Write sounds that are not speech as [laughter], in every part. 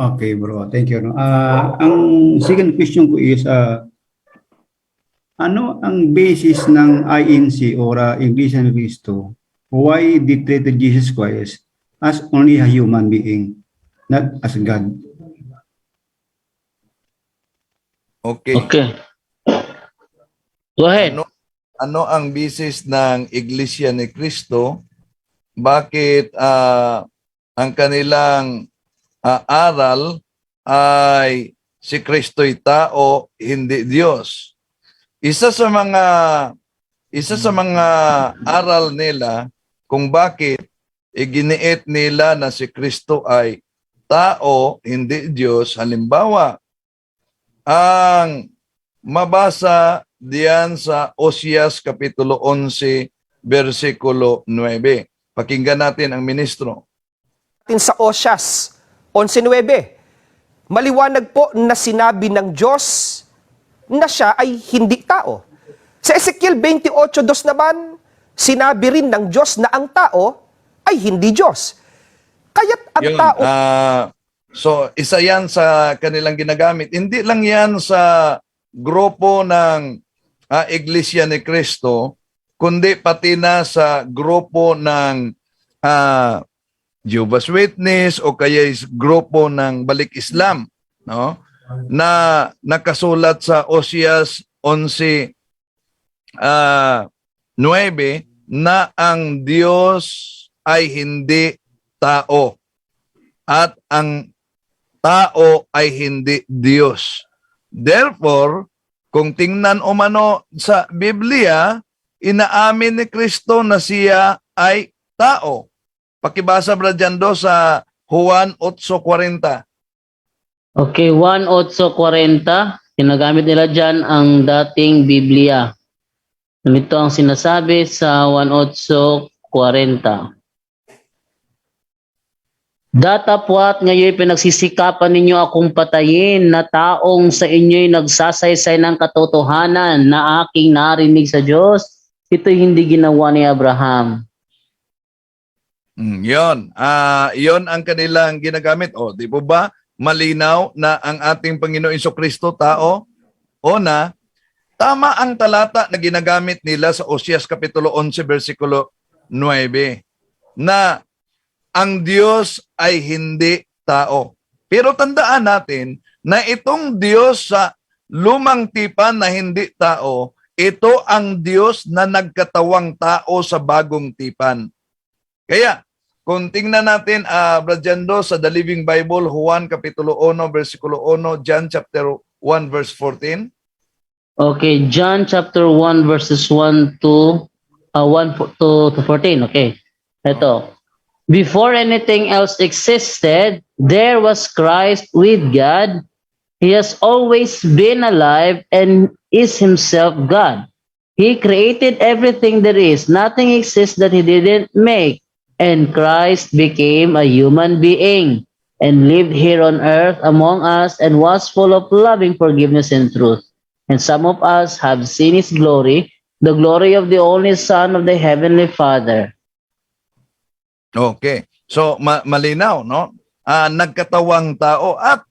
Okay, bro. Thank you. No? Ah, ang second question ko is, ah, ano ang basis ng INC or uh, Iglesia ni Cristo? Why they treated Jesus Christ as only a human being, not as God? Okay. Okay. Go ahead. Ano, ano ang bisis ng Iglesia ni Cristo? Bakit ah, ang kanilang ah, aral ay si Kristo'y tao, hindi Diyos? Isa sa mga isa sa mga aral nila kung bakit iginiit nila na si Kristo ay tao, hindi Diyos. Halimbawa, ang mabasa diyan sa Osias Kapitulo 11, versikulo 9. Pakinggan natin ang ministro. sa Osyas 11.9. Maliwanag po na sinabi ng Diyos na siya ay hindi tao. Sa Ezekiel 28.2 naman, sinabi rin ng Diyos na ang tao ay hindi Diyos. Kaya't ang Yun, tao ah, so, isa yan sa kanilang ginagamit. Hindi lang yan sa grupo ng ah, Iglesia ni Cristo, kundi pati na sa grupo ng ah, Jehovah's Witness o kaya is grupo ng Balik Islam, no? Na nakasulat sa Osias 11 ah 9 na ang Diyos ay hindi tao at ang tao ay hindi Diyos. Therefore, kung tingnan umano sa Biblia, inaamin ni Kristo na siya ay tao. Pakibasa bra dyan do sa Juan 8.40. Okay, 1.840. Ginagamit nila dyan ang dating Biblia. Ganito ang sinasabi sa 1.840. Datapwat ngayon pinagsisikapan ninyo akong patayin na taong sa inyo'y nagsasaysay ng katotohanan na aking narinig sa Diyos. Ito'y hindi ginawa ni Abraham. Mm, yon. Ah, yon ang kanilang ginagamit. O, di po ba? Malinaw na ang ating Panginoon Iso Kristo tao o na tama ang talata na ginagamit nila sa Osias Kapitulo 11 versikulo 9 na ang Diyos ay hindi tao. Pero tandaan natin na itong Diyos sa lumang tipan na hindi tao, ito ang Diyos na nagkatawang tao sa bagong tipan. Kaya, kung tingnan natin, uh, Bradyando, sa The Living Bible, Juan Kapitulo 1, versikulo 1, John chapter 1, verse 14. Okay, John chapter 1 verses 1 to uh, 1 fo- to, to 14. Okay. Ito. Before anything else existed, there was Christ with God. He has always been alive and is himself God. He created everything there is. Nothing exists that he didn't make. And Christ became a human being and lived here on earth among us and was full of loving forgiveness and truth. And some of us have seen his glory, the glory of the only Son of the Heavenly Father. Okay. So, ma- malinaw, no? Ah, nagkatawang tao at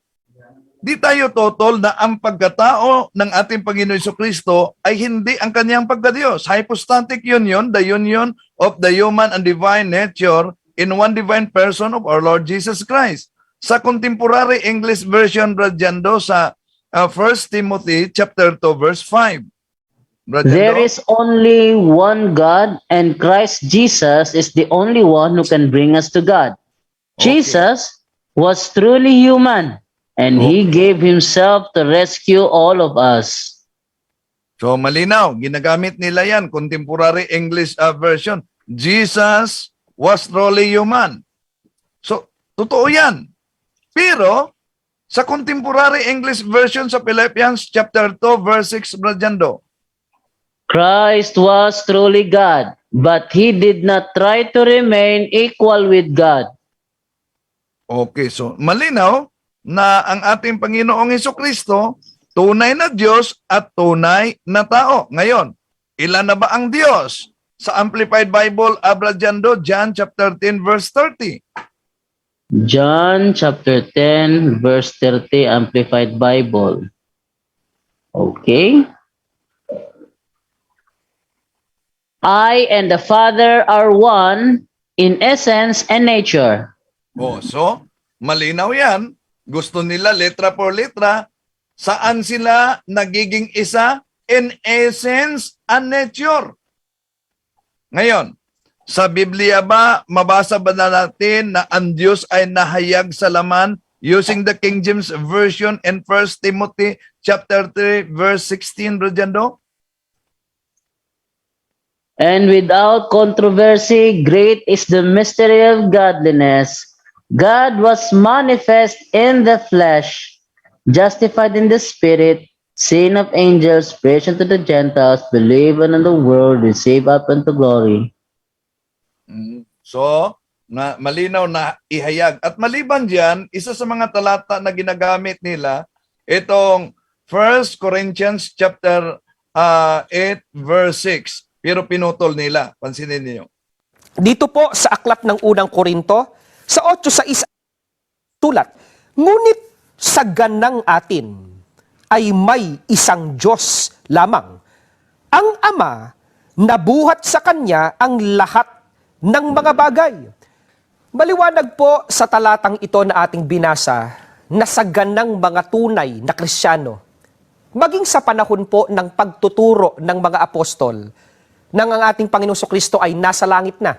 di tayo totol na ang pagkatao ng ating Panginoon Kristo ay hindi ang kanyang pagkadiyos. Hypostatic union, the union of the human and divine nature in one divine person of our Lord Jesus Christ. Sa contemporary English version, Bradyando, sa uh, 1 Timothy chapter 2, verse 5. Bradyando, There is only one God, and Christ Jesus is the only one who can bring us to God. Okay. Jesus was truly human, and he gave himself to rescue all of us. So malinaw, ginagamit nila yan, contemporary English uh, version. Jesus was truly human. So, totoo yan. Pero, sa contemporary English version sa Philippians chapter 2 verse 6, Bradyando, Christ was truly God, but he did not try to remain equal with God. Okay, so malinaw na ang ating Panginoong Heso Kristo, tunay na Diyos at tunay na tao. Ngayon, ilan na ba ang Diyos? Sa Amplified Bible, Abradyando, John chapter 10 verse 30. John chapter 10 verse 30 Amplified Bible. Okay. I and the Father are one in essence and nature. Oh, so, malinaw yan. Gusto nila letra por letra. Saan sila nagiging isa? In essence and nature. Ngayon, sa Biblia ba, mabasa ba na natin na ang Diyos ay nahayag sa laman using the King James Version in 1 Timothy chapter 3 verse 16, Brother? And without controversy, great is the mystery of godliness. God was manifest in the flesh, justified in the spirit, seen of angels, preached unto the Gentiles, believed on the world, received up unto glory. Mm. So, na malinaw na ihayag. At maliban diyan, isa sa mga talata na ginagamit nila itong 1 Corinthians chapter uh, 8 verse 6. Pero pinutol nila. Pansinin niyo. Dito po sa aklat ng unang Korinto, sa 8 sa isa tulat, ngunit sa ganang atin ay may isang Diyos lamang. Ang Ama, nabuhat sa Kanya ang lahat ng mga bagay. Maliwanag po sa talatang ito na ating binasa na sa ganang mga tunay na Krisyano, maging sa panahon po ng pagtuturo ng mga apostol, nang ang ating Panginoong Kristo ay nasa langit na,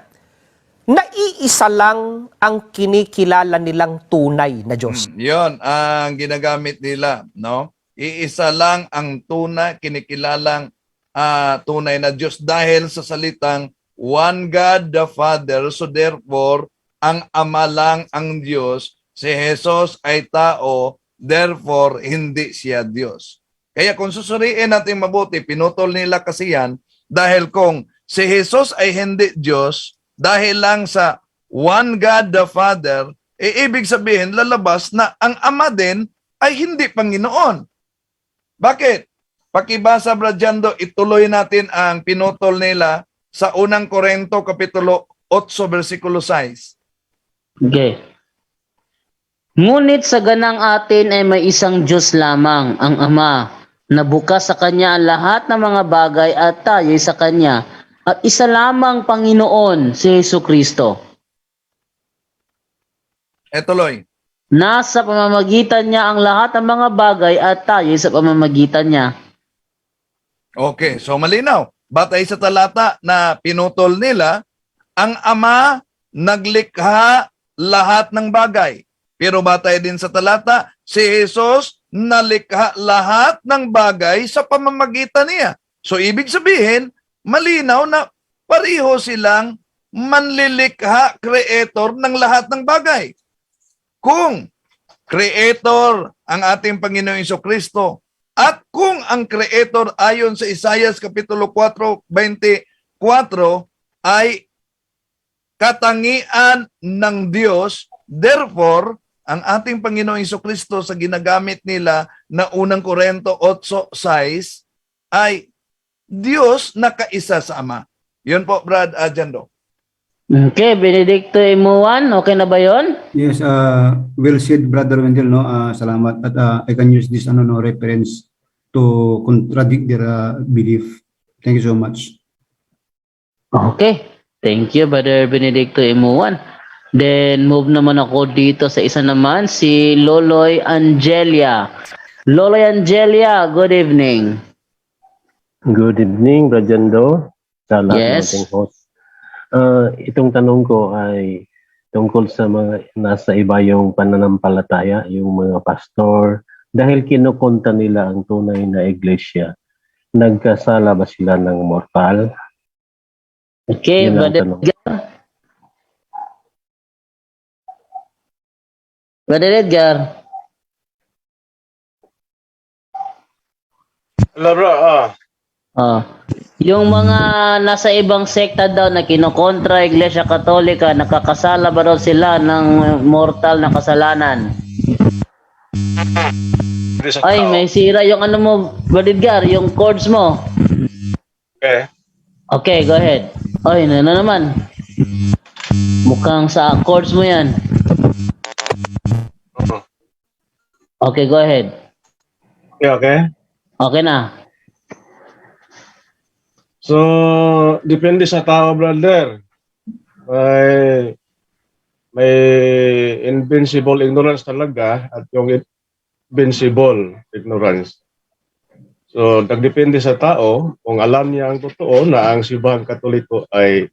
naiisa lang ang kinikilala nilang tunay na Diyos. Mm, Yon ang ginagamit nila, no? Iisa lang ang tunay kinikilalang ah, tunay na Diyos dahil sa salitang one God the Father. So therefore, ang Ama lang ang Diyos, si Jesus ay tao, therefore hindi siya Diyos. Kaya kung susuriin natin mabuti, pinutol nila kasi yan dahil kung si Jesus ay hindi Diyos, dahil lang sa one God the Father, eh, ibig sabihin lalabas na ang Ama din ay hindi Panginoon. Bakit? Pakibasa Bradyando, ituloy natin ang pinutol nila sa unang Korento Kapitulo 8 versikulo 6. Okay. Ngunit sa ganang atin ay may isang Diyos lamang, ang Ama, na bukas sa Kanya ang lahat ng mga bagay at tayo sa Kanya, at isa lamang Panginoon, si Yesu Kristo. E tuloy. Nasa pamamagitan niya ang lahat ng mga bagay at tayo sa pamamagitan niya. Okay, so malinaw. Batay sa talata na pinutol nila, ang Ama naglikha lahat ng bagay. Pero batay din sa talata, si Jesus nalikha lahat ng bagay sa pamamagitan niya. So ibig sabihin, malinaw na pareho silang manlilikha, creator ng lahat ng bagay. Kung creator ang ating Panginoong Kristo at kung ang creator ayon sa Isaiah Kapitulo 4, 24 ay katangian ng Diyos, therefore, ang ating Panginoong Kristo sa ginagamit nila na unang Korento 8.6 ay Diyos na kaisa sa Ama. Yun po, Brad Ajando. Okay, Benedicto Imuan, okay na ba yon? Yes, uh, well said, Brother Wendell, no? Uh, salamat. At uh, I can use this ano, no, reference to contradict their uh, belief. Thank you so much. Okay. Thank you, Brother Benedicto Imuan. Then, move naman ako dito sa isa naman, si Loloy Angelia. Loloy Angelia, good evening. Good evening, Rajando. Sa lahat Yes. ng host. Ah, itong tanong ko ay tungkol sa mga nasa iba yung pananampalataya, yung mga pastor. Dahil kinukunta nila ang tunay na iglesia, nagkasala ba sila ng mortal? Okay, Brother. Edgar. Brother Edgar. Laro, ah. Oh. Yung mga nasa ibang sekta daw na kinokontra Iglesia Katolika, nakakasala ba daw sila ng mortal na kasalanan? Ay, may sira yung ano mo, Edgar, yung chords mo. Okay. Okay, go ahead. Ay, ano na naman? Mukhang sa chords mo yan. Okay, go ahead. Okay, okay. Okay na. So, depende sa tao, brother. May, may invincible ignorance talaga at yung invincible ignorance. So, nagdepende sa tao kung alam niya ang totoo na ang simbahang katoliko ay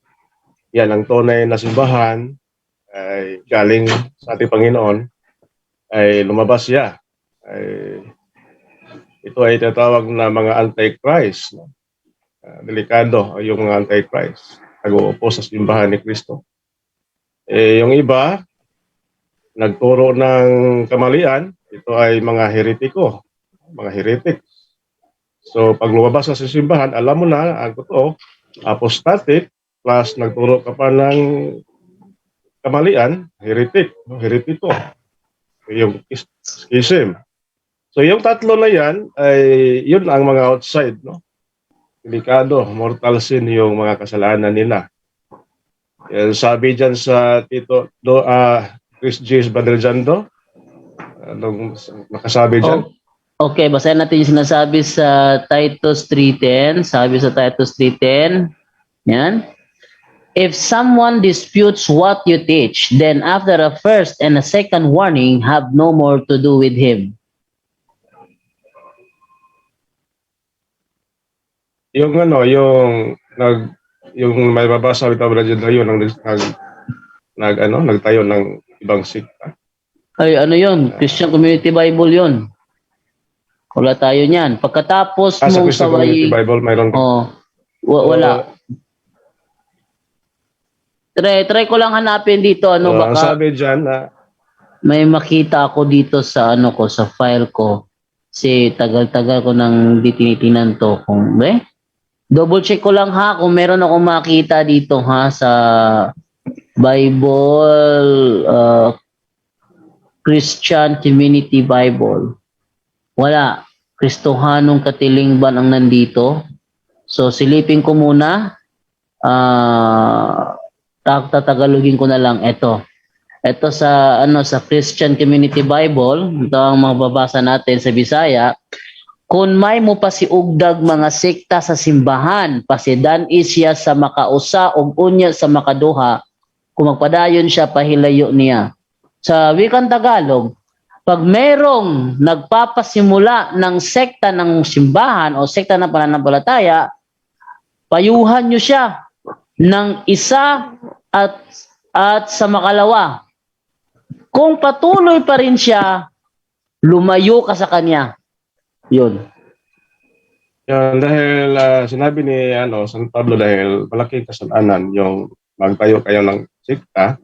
yan ang tunay na simbahan ay galing sa ating Panginoon ay lumabas siya. Ay, ito ay tinatawag na mga antichrist. No? Ah, delikado yung mga antichrist. Nag-uupo sa simbahan ni Kristo. Eh, yung iba, nagturo ng kamalian, ito ay mga heretiko, mga heretic. So, pag lumabas sa simbahan, alam mo na ang totoo, apostatic, plus nagturo ka pa ng kamalian, heretic, heretiko. Yung is- schism. So, yung tatlo na yan, ay yun ang mga outside, no? Delikado, mortal sin yung mga kasalanan nila. Yan, sabi dyan sa Tito do, ah Chris J. Badrejando, anong nakasabi dyan? Oh, Okay, basahin natin yung sinasabi sa Titus 3.10. Sabi sa Titus 3.10, yan. If someone disputes what you teach, then after a first and a second warning, have no more to do with him. Yung ano, yung nag yung may babasa ito Badrejando yun ang nag, nag, nag ano, nagtayo ng ibang sikta. Ay, ano yun? Christian Community Bible yun. Wala tayo niyan. Pagkatapos Ah, sa mong Christian Community. Bible mayroon Oh, wa- wala. Try, try ko lang hanapin dito. Ano, ang baka sabi dyan na may makita ako dito sa ano ko, sa file ko. Kasi tagal-tagal ko nang di to. Kung, eh? Double check ko lang ha kung meron akong makita dito ha sa Bible uh, Christian Community Bible. Wala. Kristohanong katilingban ang nandito. So silipin ko muna. Ah, uh, tatagalogin ko na lang ito. Ito sa ano sa Christian Community Bible, ito ang mababasa natin sa Bisaya. Kung may mo pa si ugdag mga sekta sa simbahan, pasidan isya sa makausa ug unya sa makaduha, kung magpadayon siya pahilayo niya. Sa wikang Tagalog, pag merong nagpapasimula ng sekta ng simbahan o sekta ng pananampalataya, payuhan nyo siya ng isa at at sa makalawa. Kung patuloy pa rin siya, lumayo ka sa kanya. Yun. Yan, dahil ah, sinabi ni ano, San Pablo dahil malaking kasalanan yung magtayo kayo ng sikta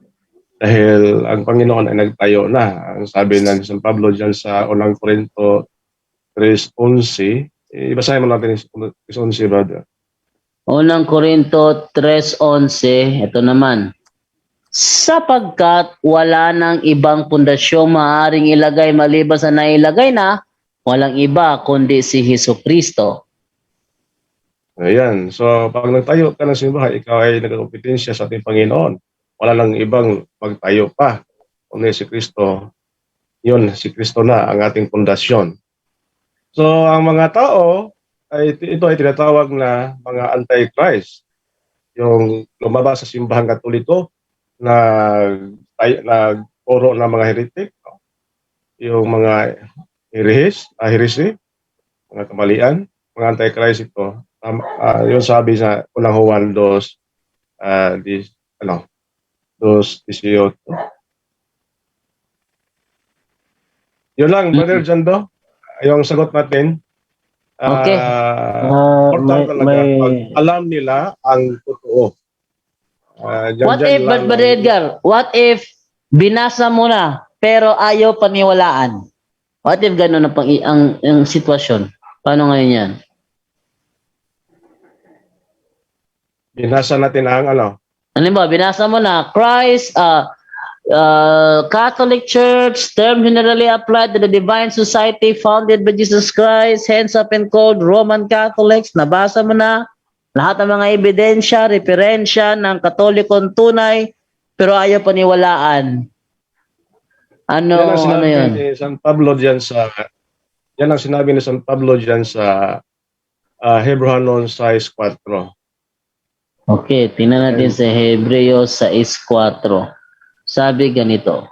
dahil ang Panginoon ay nagtayo na. Ang sabi ng San Pablo dyan sa unang Korinto 3.11, eh, basahin mo natin yung 3.11, brother. Unang Korinto 3.11, ito naman. Sapagkat wala nang ibang pundasyong maaaring ilagay maliban sa nailagay na, walang iba kundi si Hesus Kristo. Ayan. So, pag nagtayo ka ng simbahan, ikaw ay nagkompetensya sa ating Panginoon. Wala nang ibang magtayo pa. Kundi si Kristo, yun, si Kristo na ang ating pundasyon. So, ang mga tao, ay, ito ay tinatawag na mga antichrist. Yung lumabas sa simbahan katoliko, na, tay, na puro ng mga heretic, yung mga herihis, ah, heresi, mga kamalian, mga antichrist ito, um, uh, yung sabi sa unang Juan 2, uh, di, ano, 2.18. Yun lang, Brother Jando, yung sagot natin. Ah, Okay. Ah, important may, talaga may, pag alam nila ang totoo. Ah, dyan- What dyan if, but, but Edgar, what if binasa mo na pero ayaw paniwalaan? What if gano'n ang, pang, ang, ang sitwasyon? Paano ngayon yan? Binasa natin ang ano, Ano ba, binasa mo na, Christ, uh, uh, Catholic Church, term generally applied to the divine society founded by Jesus Christ, hence up and called Roman Catholics, nabasa mo na, lahat ng mga ebidensya, referensya ng katolikong tunay, pero ayaw paniwalaan. Ano, yan ang ano sinabi yun? ni San Pablo diyan sa yan ang sinabi ni San Pablo diyan sa uh, Hebrewanon 6:4. Okay, tingnan natin sa Hebreo 6.4. Sabi ganito,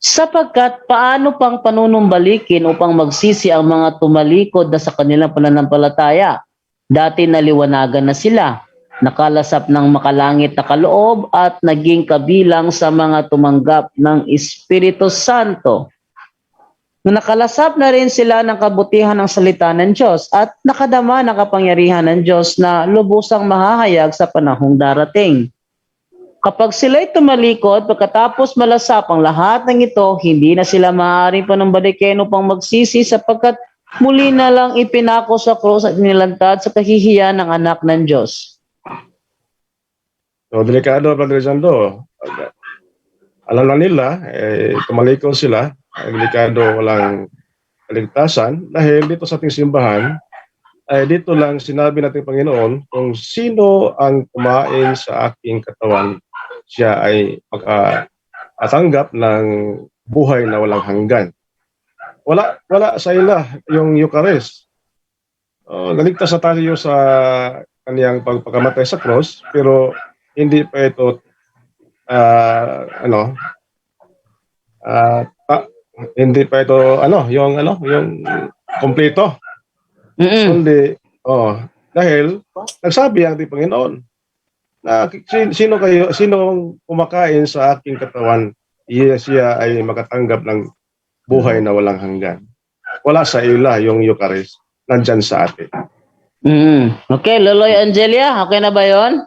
Sapagkat paano pang panunumbalikin upang magsisi ang mga tumalikod na sa kanilang pananampalataya? Dati naliwanagan na sila, nakalasap ng makalangit na kaloob at naging kabilang sa mga tumanggap ng Espiritu Santo. Na nakalasap na rin sila ng kabutihan ng salita ng Diyos at nakadama ng kapangyarihan ng Diyos na lubusang mahahayag sa panahong darating. Kapag sila'y tumalikod, pagkatapos malasap ang lahat ng ito, hindi na sila maaaring panumbalikin upang magsisi sapagkat muli na lang ipinako sa krus at nilantad sa kahihiyan ng anak ng Diyos. So delikado Brother Jando. Alam na nila eh tumalikod sila, eh, delikado walang kaligtasan dahil dito sa ating simbahan ay dito lang sinabi natin Panginoon kung sino ang kumain sa aking katawan siya ay makatanggap ng buhay na walang hanggan. Wala wala sa ila yung Eucharist. Oh, naligtas na tayo sa kaniyang pagpakamatay sa cross pero hindi pa ito ah, ano ah, pa- hindi pa ito ano yung ano yung kompleto Mm-mm. kundi oh dahil nagsabi ang ating Panginoon na si- sino kayo sino kumakain sa aking katawan iya siya ay makatanggap ng buhay na walang hanggan wala sa ila yung Eucharist nandyan sa atin Mm-mm. Okay, Loloy Angelia, okay na ba yon?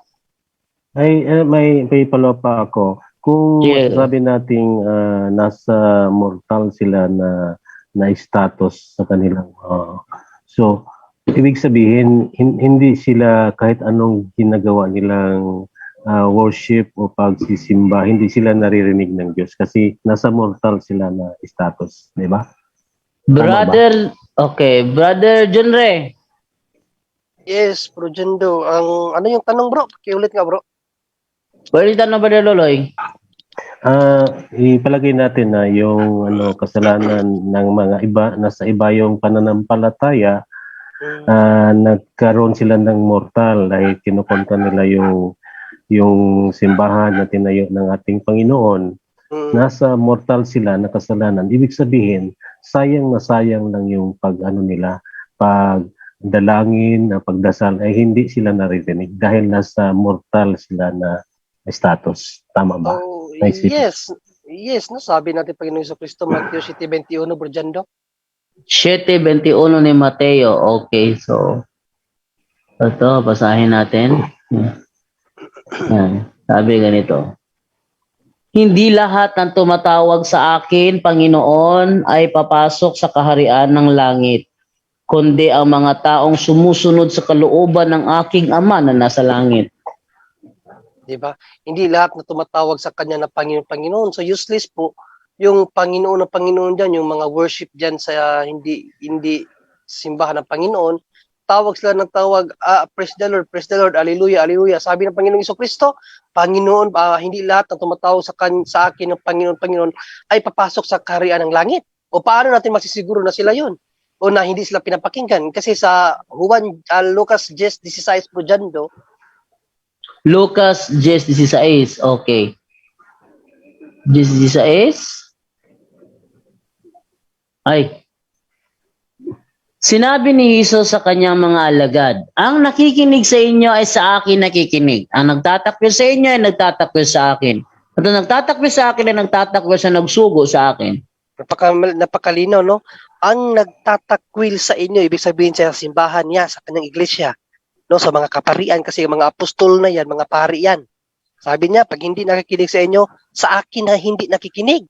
Ay, eh, may, may follow pa ako. Kung Yeah. sabi nating ah, nasa mortal sila na na status sa kanilang ah, so ibig sabihin hin- hindi sila kahit anong ginagawa nilang ah, worship o pagsisimba hindi sila naririnig ng Diyos kasi nasa mortal sila na status, di ba? Brother, okay, Brother John Ray. Yes, Bro Jendo. Ang ano yung tanong bro? Kiulit nga bro. Pwede na ba Loloy? Ah, ipalagay natin na yung ano kasalanan ng mga iba nasa iba yung pananampalataya ah, nagkaroon sila ng mortal dahil kinukontra nila yung yung simbahan na tinayo ng ating Panginoon. mm, Nasa mortal sila na kasalanan. Ibig sabihin, sayang na sayang lang yung pag ano nila, pag dalangin, na pagdasal ay hindi sila naririnig dahil nasa mortal sila na status. Tama ba? oh, Naisip. yes. Yes, no, sabi natin Panginoon sa Kristo, Matthew 7.21, Bro Jendo. 7.21 ni Mateo. Okay, so ito, basahin natin. Yan. Sabi ganito. Hindi lahat ng tumatawag sa akin, Panginoon, ay papasok sa kaharian ng langit, kundi ang mga taong sumusunod sa kalooban ng aking Ama na nasa langit. Di ba? Hindi lahat na tumatawag sa kanya na Panginoon, Panginoon. So useless po yung Panginoon ng Panginoon diyan, yung mga worship diyan sa hindi hindi simbahan ng Panginoon. Tawag sila ng tawag, ah, praise the Lord, praise the Lord, hallelujah, hallelujah. Sabi ng Panginoong Iso Kristo, Panginoon, ah, hindi lahat ng tumatawag sa, kan sa akin ng Panginoon, Panginoon ay papasok sa kaharian ng langit. O paano natin masisiguro na sila yon? O na hindi sila pinapakinggan? Kasi sa Juan, ah, Lucas 10.16 po dyan do, Lucas 10.16. Okay. 10.16. Ay. Sinabi ni Jesus sa kanyang mga alagad, ang nakikinig sa inyo ay sa akin nakikinig. Ang nagtatakwil sa inyo ay nagtatakwil sa akin. At ang nagtatakwil sa akin ay nagtatakwil sa nagsugo sa akin. napaka, napakalinaw, no? Ang nagtatakwil sa inyo, ibig sabihin sa simbahan niya, sa kanyang iglesia, no? Sa mga kaparian, kasi yung mga apostol na yan, mga pari yan. Sabi niya, pag hindi nakikinig sa inyo, sa akin na hindi nakikinig.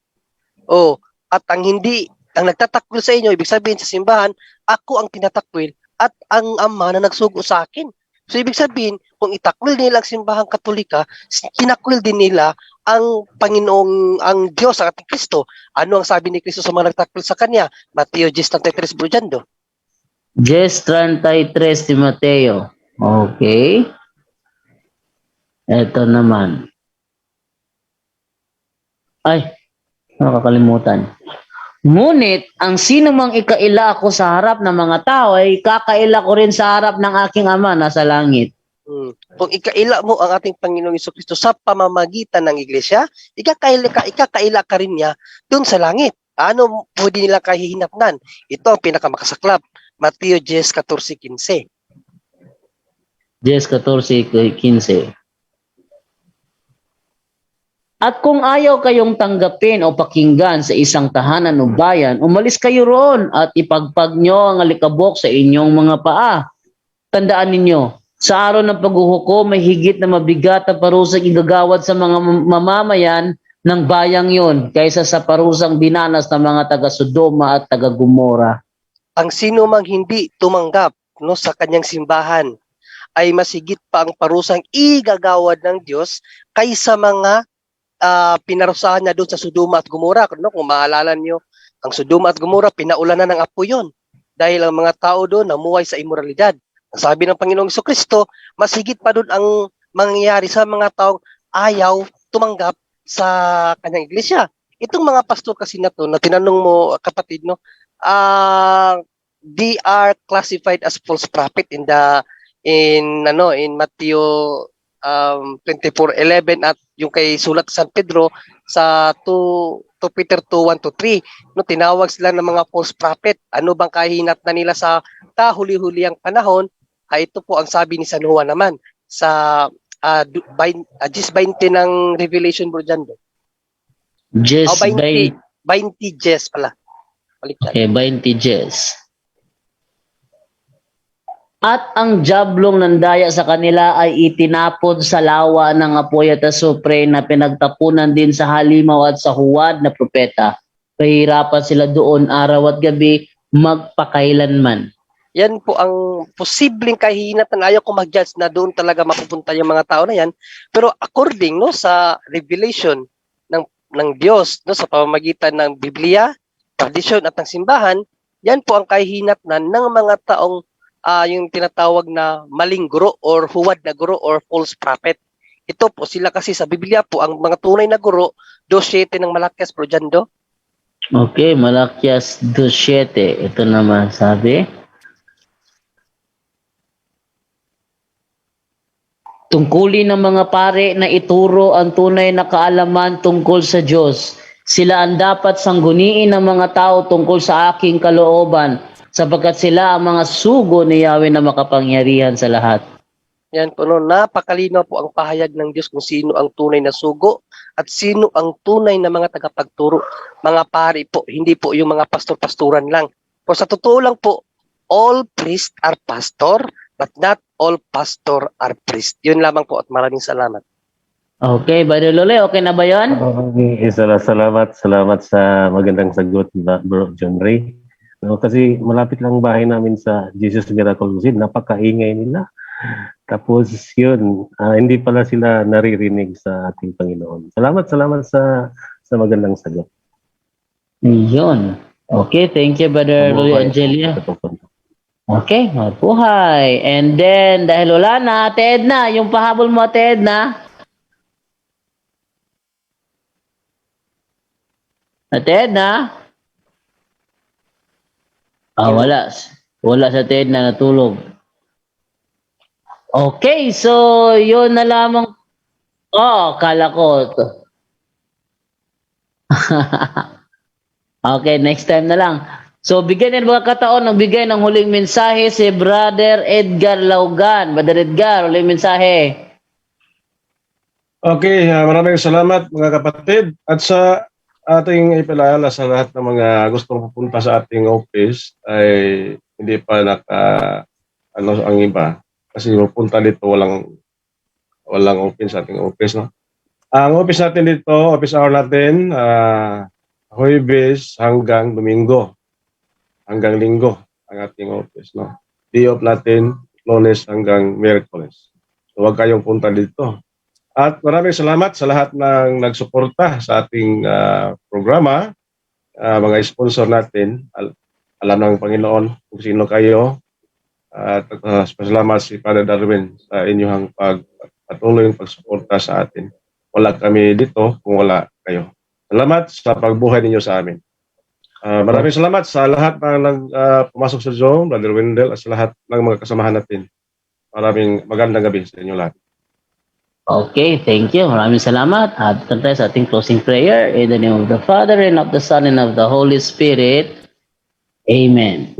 Oh, at ang hindi, ang nagtatakwil sa inyo, ibig sabihin sa simbahan, ako ang tinatakwil at ang ama na nagsugo sa akin. So ibig sabihin, kung itakwil nila ang simbahang katolika, tinakwil din nila ang Panginoong, ang Diyos, ang ating Kristo. Ano ang sabi ni Kristo sa mga nagtakwil sa Kanya? Mateo 10.33 Brujando. 10.33 ni Mateo. Okay. Ito naman. Ay. Nakakalimutan. Ngunit, ang sino mang ikaila ako sa harap ng mga tao ay kakaila ko rin sa harap ng aking ama na sa langit. Hmm. Kung ikaila mo ang ating Panginoong Iso Kristo sa pamamagitan ng iglesia, ikakaila ka, ikakaila ka rin niya doon sa langit. Ano pwede nila kahihinatnan? Ito ang pinakamakasaklap. Mateo 10:14-15. 10, 14, 15. At kung ayaw kayong tanggapin o pakinggan sa isang tahanan o bayan, umalis kayo roon at ipagpag nyo ang alikabok sa inyong mga paa. Tandaan ninyo, sa araw ng paghuhukom may higit na mabigat na parusang igagawad sa mga mam- mamamayan ng bayang yon kaysa sa parusang binanas ng mga taga Sodoma at taga Gomora. Ang sino mang hindi tumanggap no sa kanyang simbahan ay masigit pa ang parusang igagawad ng Diyos kaysa mga ah, pinarusahan niya doon sa Sodoma at Gomora. No? Kung maalala niyo, ang Sodoma at Gomora, pinaulanan ng apo yun. Dahil ang mga tao doon namuhay sa imoralidad. Ang Sabi ng Panginoong Iso Kristo, masigit pa doon ang mangyayari sa mga taong ayaw tumanggap sa kanyang iglesia. Itong mga pastor kasi na to, na tinanong mo kapatid, no, ah they are classified as false prophet in the in ano in Matthew um 24:11 at yung kay sulat San Pedro sa 2 to Peter 2:1 to 3 no tinawag sila ng mga false prophet ano bang kahinat na nila sa kahuli-huliang panahon ay ito po ang sabi ni San Juan naman sa uh, 20 ng Revelation bro dyan, bro. Just Oh, 20. by 20 Jes pala balik. Okay, 20 Jes. At ang jablong ng daya sa kanila ay itinapon sa lawa ng apoy at asupre na pinagtapunan din sa halimaw at sa huwad na propeta. Pahirapan sila doon araw at gabi magpakailanman. Yan po ang posibleng kahinatan. Ayaw ko mag-judge na doon talaga mapupunta yung mga tao na yan. Pero according no sa revelation ng ng Diyos no sa pamamagitan ng Biblia, tradisyon at ng simbahan, yan po ang kahinatnan ng mga taong ah, yung tinatawag na maling guro or huwad na guro or false prophet. Ito po sila kasi sa Biblia po ang mga tunay na guro 2:7 ng Malakias pro dyan, do. Okay, Malakias 2.7. Ito naman sabi. Tungkulin ng mga pare na ituro ang tunay na kaalaman tungkol sa Diyos. Sila ang dapat sangguniin ng mga tao tungkol sa aking kalooban sapagkat sila ang mga sugo ni Yahweh na makapangyarihan sa lahat. Yan po, no, napakalinaw po ang pahayag ng Diyos kung sino ang tunay na sugo at sino ang tunay na mga tagapagturo. Mga pari po, hindi po yung mga pastor-pasturan lang. Po sa totoo lang po, all priests are pastor, but not all pastor are priest. Yun lamang po at maraming salamat. Okay, Brother Lole, okay na ba yun? Okay, sala- salamat, salamat sa magandang sagot, Bro John Ray. No, kasi malapit lang bahay namin sa Jesus Miracle Crusade, napakaingay nila. Tapos yun, ah, hindi pala sila naririnig sa ating Panginoon. Salamat, salamat sa sa magandang sagot. Yun. Okay, thank you, Brother Mabuhay. Angelia. Okay, mabuhay. And then, dahil wala na, Ate Edna, yung pahabol mo, Ate Edna. Ate Edna? Ah, wala. Wala sa Ate Edna, natulog. Okay, so, yun na lamang. Oh, kala ko. [laughs] okay, next time na lang. So, bigyan din mga kataon ng bigay ng huling mensahe si Brother Edgar Laugan. Brother Edgar, huling mensahe. Okay, ah, maraming salamat mga kapatid. At sa ating ipilala sa lahat ng mga gustong pupunta sa ating office ay hindi pa naka ano ang iba kasi pupunta dito walang walang open sa ating office no. Ang office natin dito, office hour natin ah Huwebes hanggang Domingo. Hanggang Linggo ang ating office no. Day off natin Lunes hanggang Miyerkules. So, huwag kayong punta dito. At maraming salamat sa lahat ng nagsuporta sa ating ah, programa, Ah, mga sponsor natin. Al- alam ng Panginoon kung sino kayo. At uh, salamat si Father Darwin sa inyong pag patuloy yung pagsuporta sa atin. Wala kami dito kung wala kayo. Salamat sa pagbuhay ninyo sa amin. Ah, maraming salamat sa lahat na nag ah, pumasok sa Zoom, Brother Wendell, at sa lahat ng mga kasamahan natin. Maraming magandang gabi sa inyo lahat. Okay, thank you. Maraming salamat. At ito tayo sa ating closing prayer. In the name of the Father, and of the Son, and of the Holy Spirit. Amen.